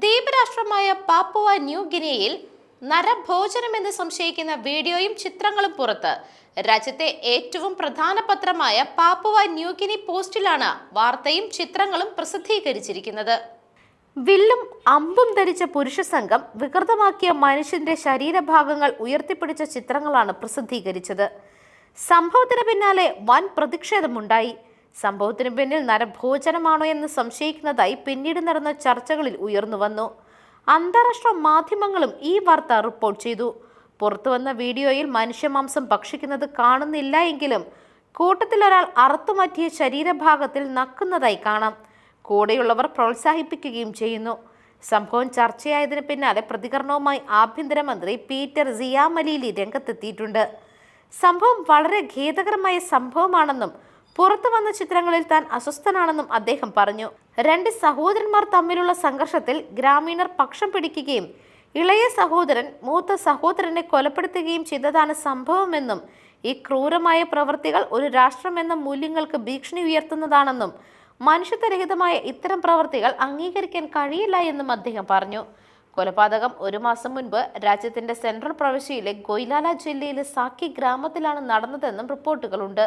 ദ്വീപരാഷ്ട്രമായ Papua new ഗിനിയയിൽ നരഭോജനമെന്ന് സംശയിക്കുന്ന വീഡിയോയും ചിത്രങ്ങളും പുറത്ത്. രാജ്യത്തെ ഏറ്റവും പ്രധാന പത്രമായ പാപ്പുവ ന്യൂ ഗിനി പോസ്റ്റിലാണ് വാർത്തയും ചിത്രങ്ങളും പ്രസിദ്ധീകരിച്ചിരിക്കുന്നത്. വില്ലും അമ്പും ധരിച്ച പുരുഷ സംഘം വികൃതമാക്കിയ മനുഷ്യന്റെ ശരീരഭാഗങ്ങൾ ഉയർത്തിപ്പിടിച്ച ചിത്രങ്ങളാണ് പ്രസിദ്ധീകരിച്ചത്. സംഭവത്തിന് പിന്നാലെ വൻ പ്രതിഷേധമുണ്ടായി. സംഭവത്തിന് പിന്നിൽ നരഭോജനമാണോ എന്ന് സംശയിക്കുന്നതായി പിന്നീട് നടന്ന ചർച്ചകളിൽ ഉയർന്നു വന്നു. അന്താരാഷ്ട്ര മാധ്യമങ്ങളും ഈ വാർത്ത റിപ്പോർട്ട് ചെയ്തു. പുറത്തുവന്ന വീഡിയോയിൽ മനുഷ്യമാംസം ഭക്ഷിക്കുന്നത് കാണുന്നില്ല എങ്കിലും കൂട്ടത്തിൽ ഒരാൾ അറുത്തുമാറ്റിയ ശരീരഭാഗത്തിൽ നക്കുന്നതായി കാണാം. കൂടെയുള്ളവർ പ്രോത്സാഹിപ്പിക്കുകയും ചെയ്യുന്നു. സംഭവം ചർച്ചയായതിന് പിന്നാലെ പ്രതികരണവുമായി ആഭ്യന്തരമന്ത്രി പീറ്റർ സിയാമലീലി രംഗത്തെത്തിയിട്ടുണ്ട്. സംഭവം വളരെ ഖേദകരമായ സംഭവമാണെന്നും പുറത്തു വന്ന ചിത്രങ്ങളിൽ താൻ അസ്വസ്ഥനാണെന്നും അദ്ദേഹം പറഞ്ഞു. രണ്ട് സഹോദരന്മാർ തമ്മിലുള്ള സംഘർഷത്തിൽ ഗ്രാമീണർ പക്ഷം പിടിക്കുകയും ഇളയ സഹോദരൻ മൂത്ത സഹോദരനെ കൊലപ്പെടുത്തുകയും ചെയ്തതാണ് സംഭവമെന്നും ഈ ക്രൂരമായ പ്രവൃത്തികൾ ഒരു രാഷ്ട്രമെന്ന മൂല്യങ്ങൾക്ക് ഭീഷണി ഉയർത്തുന്നതാണെന്നും മനുഷ്യത്വരഹിതമായ ഇത്തരം പ്രവൃത്തികൾ അംഗീകരിക്കാൻ കഴിയില്ല എന്നും അദ്ദേഹം പറഞ്ഞു. കൊലപാതകം ഒരു മാസം മുൻപ് രാജ്യത്തിന്റെ സെൻട്രൽ പ്രവിശ്യയിലെ ഗൊയ്ലാല ജില്ലയിലെ സാക്കി ഗ്രാമത്തിലാണ് നടന്നതെന്നും റിപ്പോർട്ടുകളുണ്ട്.